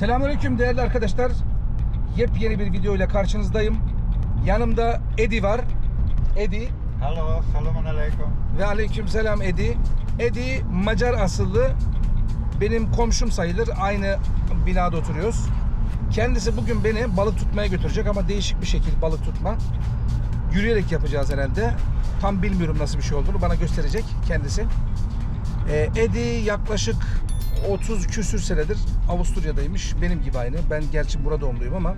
Selamünaleyküm değerli arkadaşlar. Yepyeni bir video ile karşınızdayım. Yanımda Edi var. Edi Hallo, selamun aleyküm. ve aleykümselam Edi. Edi Macar asıllı. Benim komşum sayılır. Aynı binada oturuyoruz. Kendisi bugün beni balık tutmaya götürecek ama değişik bir şekil balık tutma. Yürüyerek yapacağız herhalde. Tam bilmiyorum nasıl bir şey olduğunu. Bana gösterecek kendisi. Ee, Edi yaklaşık 30 küsür senedir Avusturya'daymış. Benim gibi aynı. Ben gerçi burada doğumluyum ama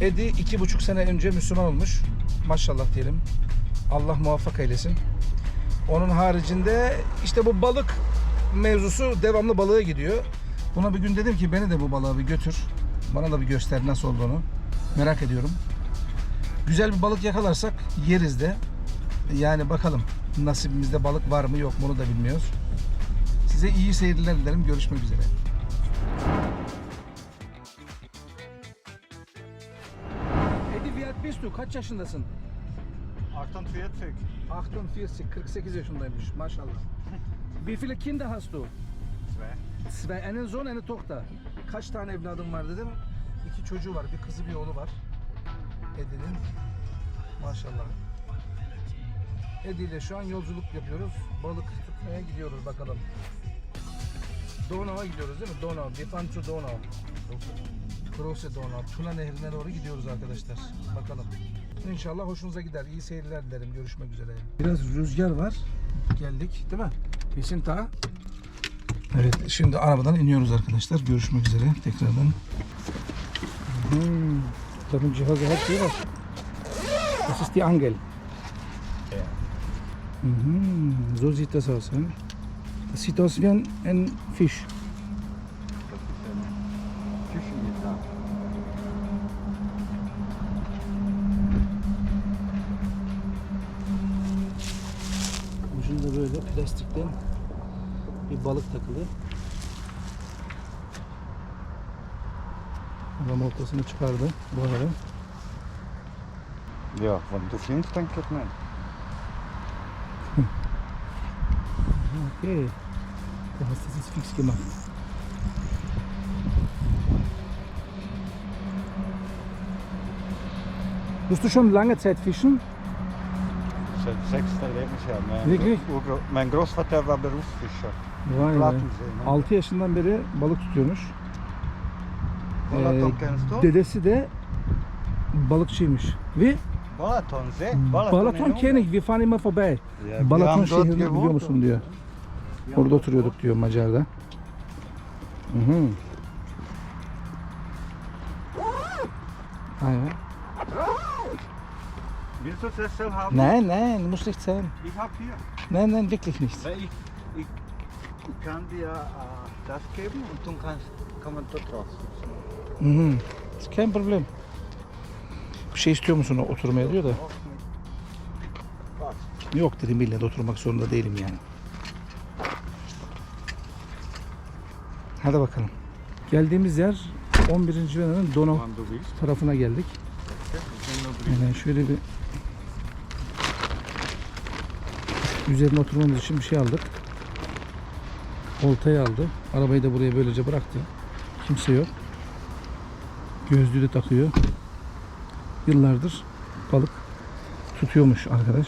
Edi iki buçuk sene önce Müslüman olmuş. Maşallah diyelim. Allah muvaffak eylesin. Onun haricinde işte bu balık mevzusu devamlı balığa gidiyor. Buna bir gün dedim ki beni de bu balığa bir götür. Bana da bir göster nasıl olduğunu. Merak ediyorum. Güzel bir balık yakalarsak yeriz de. Yani bakalım nasibimizde balık var mı yok mu onu da bilmiyoruz. Size iyi seyirler dilerim. Görüşmek üzere. Edi Fiyat Bistu kaç yaşındasın? 48. 48, 48 yaşındaymış maşallah. Wie viele Kinder hast du? Zwei. Zwei, einen Sohn, eine Tochter. Kaç tane evladım var dedim. İki çocuğu var, bir kızı bir oğlu var. Edi'nin. Maşallah. Edi ile şu an yolculuk yapıyoruz. Balık tutmaya gidiyoruz bakalım. Donau'a gidiyoruz değil mi? Donau. Zu Donau. Große Donau. Tuna Nehri'ne doğru gidiyoruz arkadaşlar. Bakalım. İnşallah hoşunuza gider. İyi seyirler dilerim. Görüşmek üzere. Biraz rüzgar var. Geldik değil mi? Kesin ta. Evet şimdi arabadan iniyoruz arkadaşlar. Görüşmek üzere tekrardan. Hmm, tabii cihazı her şey var. Das ist die Angel. Ja. Mhm, so sieht das aus. He? Das sieht aus wie ein, ein Fisch. Das ist ein Küchengitter. Ucunda böyle plastikten bir balık takılı. Adam ortasını çıkardı bu arada. Ja, wenn du filmst, dann geht nicht. Okay. Du hast das jetzt fix gemacht. Musst du schon lange Zeit fischen? Seit sechster Lebensjahr. Mein, Wirklich? Urgro mein Großvater war Berufsfischer. Vay. Ne? 6 yaşından beri balık tutuyormuş. Ee, dedesi de balıkçıymış. Ve Balatonsee? Balaton in kenne ich, wir fahren immer vorbei. Wir Balaton şehrini biliyor musun diyor. Orada oturuyorduk diyor Macar'da. Hı hı. Ya. Willst du das selber haben? Nein, nein, muss nicht sein. Ich hab hier. Nein, nein, wirklich nicht. Weil ich, ich, ich kann dir äh, das geben und du kannst, kann man dort. Hı hı. Ist Kein problem. Bir şey istiyor musun oturmaya diyor da. Yok dedim illa oturmak zorunda değilim yani. Hadi bakalım. Geldiğimiz yer 11. Viyana'nın Donau Wann du willst. tarafına geldik. Yani şöyle bir üzerine oturmamız için bir şey aldık. Oltayı aldı. Arabayı da buraya böylece bıraktı. Kimse yok. Gözlüğü de takıyor. Yıllardır balık tutuyormuş arkadaş.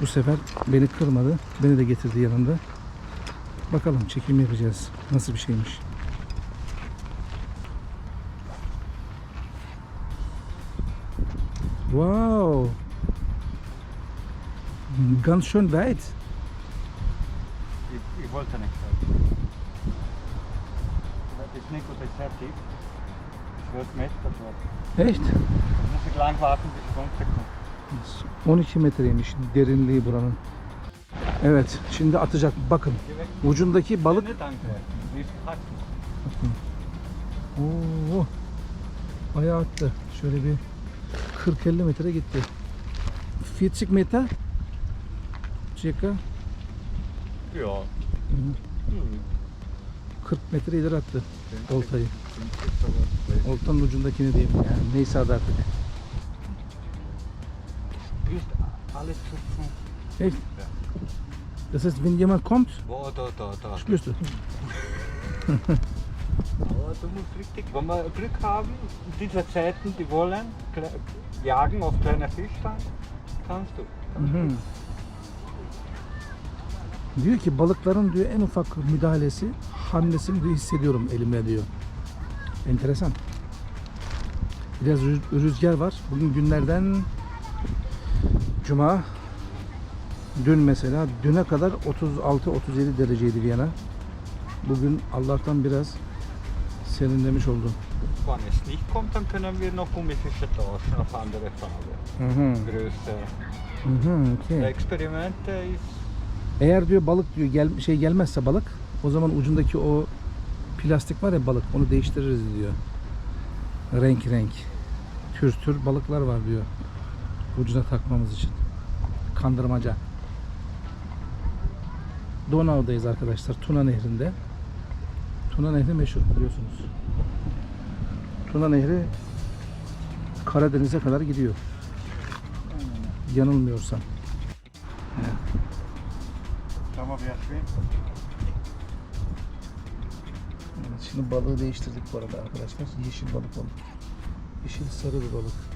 Bu sefer beni kırmadı. Beni de getirdi yanında. Bakalım çekim yapacağız. Nasıl bir şeymiş. Wow. Ganz schön weit. Ich, wollte nicht. Das ist nicht gut, das 12 Meter dort. Echt? Muss ich lang warten, bis es runterkommt. 12 metreymiş derinliği buranın. Evet, şimdi atacak. Bakın. Ucundaki balık. Oo. Bayağı attı. Şöyle bir 40-50 metre gitti. 40 metre. Circa Ja. 40 metre ileri attı oltayı. 50 sowas. Oltanın ucundakini diyeyim. Yani neyse adı artık. Echt? Das heißt, wenn jemand kommt, Wo, da, da, da. spürst du. Aber du musst richtig, wenn wir Glück haben, diese Zeiten, die wollen jagen auf kleine Fischfang, kannst du. Hı. Diyor ki balıkların diyor en ufak müdahalesi hamlesini diyor hissediyorum elimle diyor. Enteresan. Biraz rüz- rüzgar var. Bugün günlerden Cuma. Dün mesela düne kadar 36-37 dereceydi Viyana. Bugün Allah'tan biraz serinlemiş oldu. Wenn es nicht kommt, dann können wir noch Gummifische tauschen auf andere Farbe, hı. Größe. Hı hı, okey. Experimente ist Eğer diyor balık diyor gel şey gelmezse balık o zaman ucundaki o plastik var ya balık onu değiştiririz diyor. Renk renk. Tür tür balıklar var diyor. Ucuna takmamız için. Kandırmaca. Donau'dayız arkadaşlar. Tuna Nehri'nde. Tuna Nehri meşhur biliyorsunuz. Tuna Nehri Karadeniz'e kadar gidiyor. Yanılmıyorsam. Wer schwimmt. Evet, şimdi balığı değiştirdik bu arada arkadaşlar. Yeşil balık oldu. Yeşil sarı bir balık.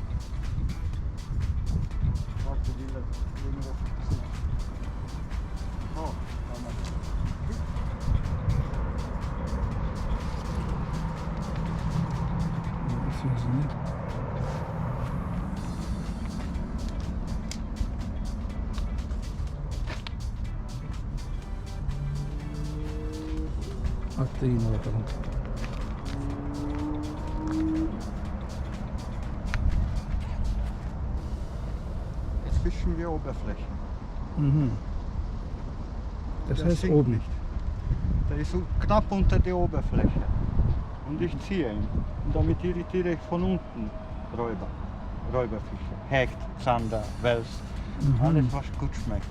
Yine bakalım. Jetzt fischen wir Oberfläche. Hı hı. Das Der heißt oben. nicht. Der ist so knapp unter der Oberfläche. Und ich ziehe ihn. Und damit irritiere ich von unten Räuber. Räuberfische. Hecht, Zander, Wels. Mhm. Alles was gut schmeckt.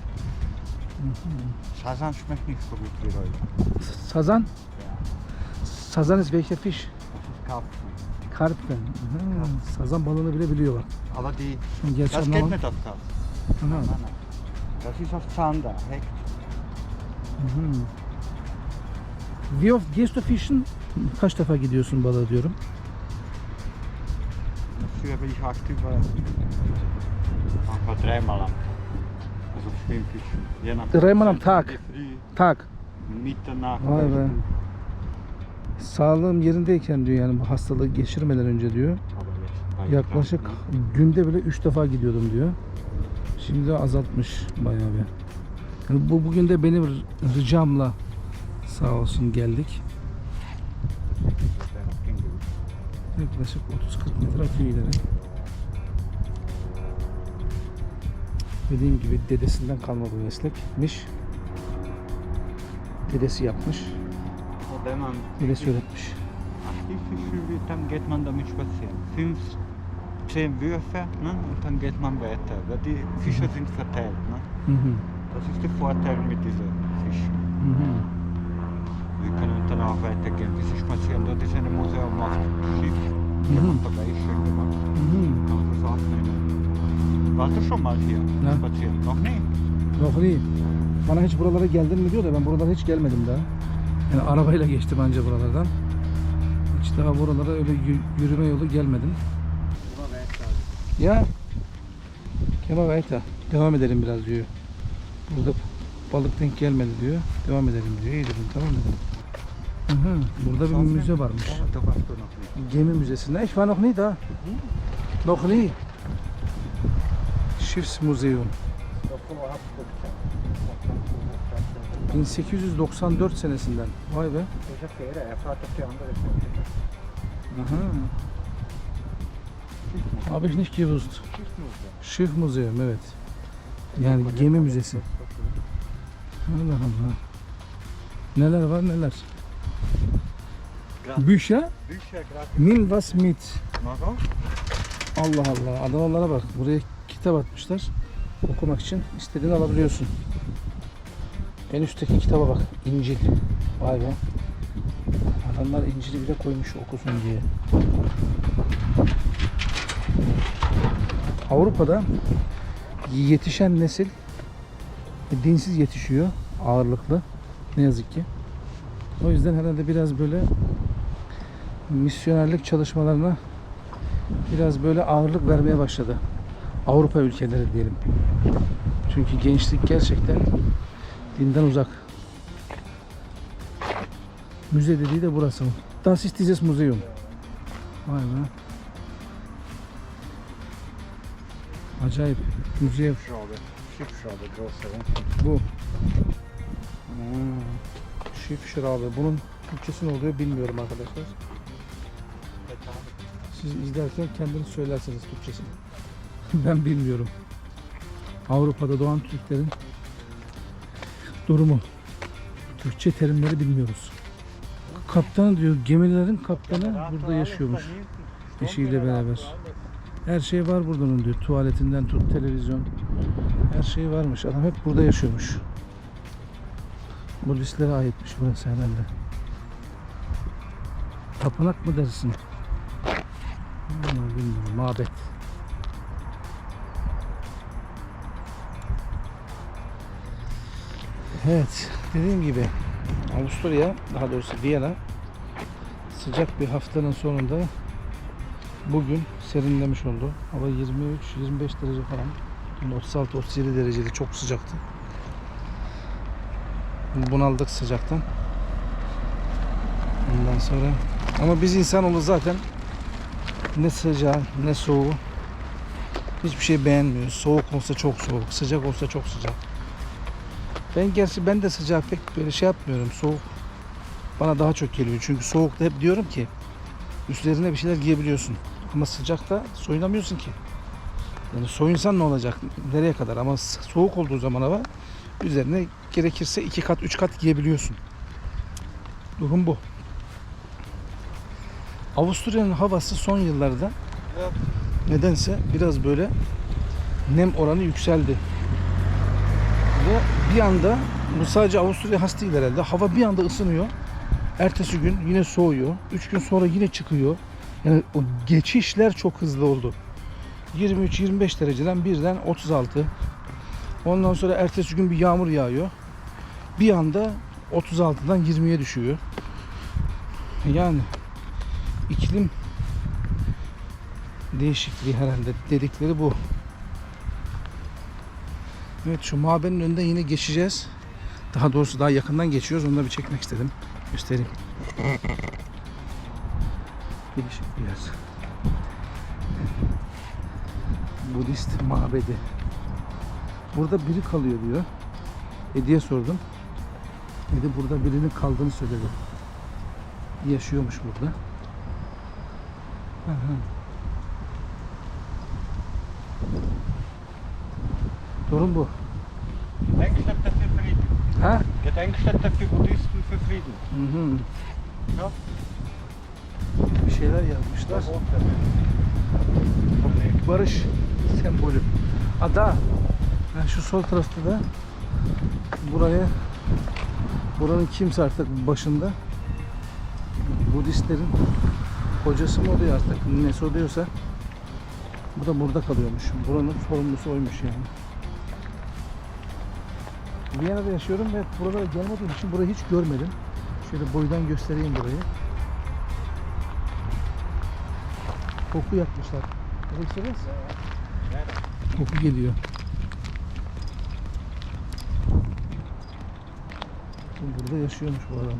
Sazan schmeckt nicht so gut wie Räuber. Sazan? Sazan ist welcher Fisch? Das Karpfen. Karpfen. Sazan balığını bile biliyor bak. Aber die, Şimdi gerçi das geht anlamam. nicht auf Karpfen. Aha. Nein, nein. Das ist auf Zander, Hecht. Mhm. Wie oft gehst du fischen? Kaç defa gidiyorsun balığa diyorum. Früher bin ich aktiver. Manchmal dreimal am Schwimmfischen. Je Früh, Tak. Mitternacht. Vay be. Sağlığım yerindeyken diyor yani bu hastalığı geçirmeden önce diyor. Yaklaşık günde bile 3 defa gidiyordum diyor. Şimdi azaltmış bayağı bir. Yani bu bugün de benim ricamla sağ olsun geldik. Yaklaşık 30-40 metre atıyor ileri. Dediğim gibi dedesinden kalma bu meslekmiş. Dedesi yapmış. Dedesi öğretmiş. dann geht man damit spazieren. Fünf, zehn Würfe ne? und dann geht man weiter. Weil die Fische sind verteilt. Ne? Hı. Das ist der Vorteil mit diesen Fischen. Hı. Wir können dann auch weitergehen, bisschen spazieren. Dort ist ein Museum auf Schiff. Da Mhm. Warst du schon mal hier Nein. spazieren? Noch nie? Yok değil. Bana hiç buralara geldin mi diyor da ben buralara hiç gelmedim daha. Yani arabayla geçtim anca buralardan. Hiç daha buralara öyle yü- yürüme yolu gelmedim. Ya Kemal Ayta devam edelim biraz diyor. Burada balık denk gelmedi diyor. Devam edelim diyor. İyi dedim tamam dedim. Aha, burada bir müze varmış. Ja, da warst du noch nicht. Gemi müzesi. Ne? Ich war noch nie da. Noch nie. Schiffsmuseum. Davor hast du gesagt. 1894 senesinden. Vay be. Aha. Habe ich nicht gewusst. Schiffmuseum. Evet. Yani gemi müzesi. Allah Allah. Neler var neler. Bücher. Nimm was mit. Allah Allah. Adamlara bak. Buraya kitap atmışlar. Okumak için istediğini alabiliyorsun. En üstteki kitaba bak. İncil. Vay be. Adamlar İncil'i bile koymuş okusun diye. Avrupa'da yetişen nesil dinsiz yetişiyor ağırlıklı. Ne yazık ki. O yüzden herhalde biraz böyle misyonerlik çalışmalarına biraz böyle ağırlık vermeye başladı. Avrupa ülkeleri diyelim. Çünkü gençlik gerçekten dinden uzak. Müze dediği de burası. Das ist dieses Museum. Vay be. Acayip. Müze bu. Hmm. Schiffsschraube. Bunun Türkçesi ne oluyor bilmiyorum arkadaşlar. Siz izlerken kendiniz söylersiniz Türkçesini. ben bilmiyorum. Avrupa'da doğan Türklerin durumu. Türkçe terimleri bilmiyoruz. Kaptan diyor, gemilerin kaptanı burada yaşıyormuş. Eşiyle beraber. Her şey var buradan diyor. Tuvaletinden tut, televizyon. Her şey varmış. Adam hep burada yaşıyormuş. Budistlere aitmiş burası herhalde. Tapınak mı dersin? Bilmiyorum. Mabet. Evet. Dediğim gibi Avusturya, daha doğrusu Viyana sıcak bir haftanın sonunda bugün serinlemiş oldu. Hava 23-25 derece falan. Dün 36-37 derecede çok sıcaktı. Bunaldık sıcaktan. Ondan sonra ama biz insanoğlu zaten ne sıcağı ne soğuğu hiçbir şey beğenmiyoruz. Soğuk olsa çok soğuk, sıcak olsa çok sıcak. Ben gerçi ben de sıcağı pek böyle şey yapmıyorum. Soğuk bana daha çok geliyor. Çünkü soğukta hep diyorum ki üstlerine bir şeyler giyebiliyorsun. Ama sıcakta soyunamıyorsun ki. Yani soyunsan ne olacak? Nereye kadar? Ama soğuk olduğu zaman hava üzerine gerekirse iki kat, üç kat giyebiliyorsun. Durum bu. Avusturya'nın havası son yıllarda nedense biraz böyle nem oranı yükseldi. Bir anda bu sadece Avusturya has değil herhalde. Hava bir anda ısınıyor. Ertesi gün yine soğuyor. Üç gün sonra yine çıkıyor. Yani o geçişler çok hızlı oldu. 23-25 dereceden birden 36. Ondan sonra ertesi gün bir yağmur yağıyor. Bir anda 36'dan 20'ye düşüyor. Yani iklim değişikliği herhalde dedikleri bu. Evet şu mabenin önünden yine geçeceğiz. Daha doğrusu daha yakından geçiyoruz. Onu da bir çekmek istedim. Göstereyim. Değişik bir yer. Budist mabedi. Burada biri kalıyor diyor. Edi'ye sordum. Edi burada birinin kaldığını söyledi. Yaşıyormuş burada. Hı hı. Durum bu. Gedenkstätte für Frieden. Ha? Gedenkstätte für Buddhisten für Frieden. Hı hı. Ja. Bir şeyler yazmışlar. Barış sembolü. Ada. Yani şu sol tarafta da buraya buranın kimse artık başında Budistlerin hocası mı oluyor artık nesi oluyorsa bu da burada kalıyormuş. Buranın sorumlusu oymuş yani. Viyana'da yaşıyorum ve buralara gelmediğim için burayı hiç görmedim. Şöyle boydan göstereyim burayı. Koku yakmışlar. Baksanız. Koku geliyor. Burada yaşıyormuş bu adam.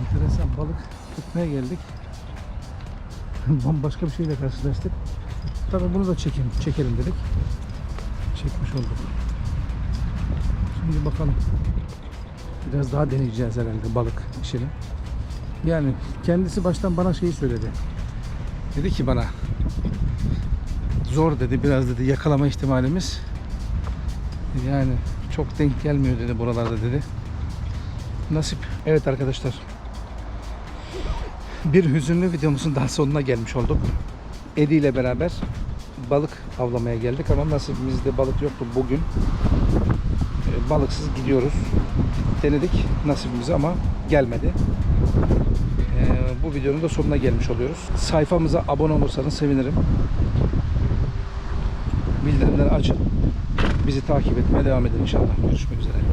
Enteresan balık tutmaya geldik. Bambaşka bir şeyle karşılaştık. Tabii bunu da çekelim, çekelim dedik. Çekmiş olduk. Şimdi bakalım. Biraz daha deneyeceğiz herhalde balık işini. Yani kendisi baştan bana şeyi söyledi. Dedi ki bana zor dedi biraz dedi yakalama ihtimalimiz yani çok denk gelmiyor dedi buralarda dedi. Nasip. Evet arkadaşlar. Bir hüzünlü videomuzun daha sonuna gelmiş olduk. Edi ile beraber balık avlamaya geldik ama nasibimizde balık yoktu bugün. Ee, Balıksız gidiyoruz. Denedik nasibimizi ama gelmedi. Ee, bu videonun da sonuna gelmiş oluyoruz. Sayfamıza abone olursanız sevinirim. Bildirimleri açın. Bizi takip etmeye devam edin inşallah. Görüşmek üzere.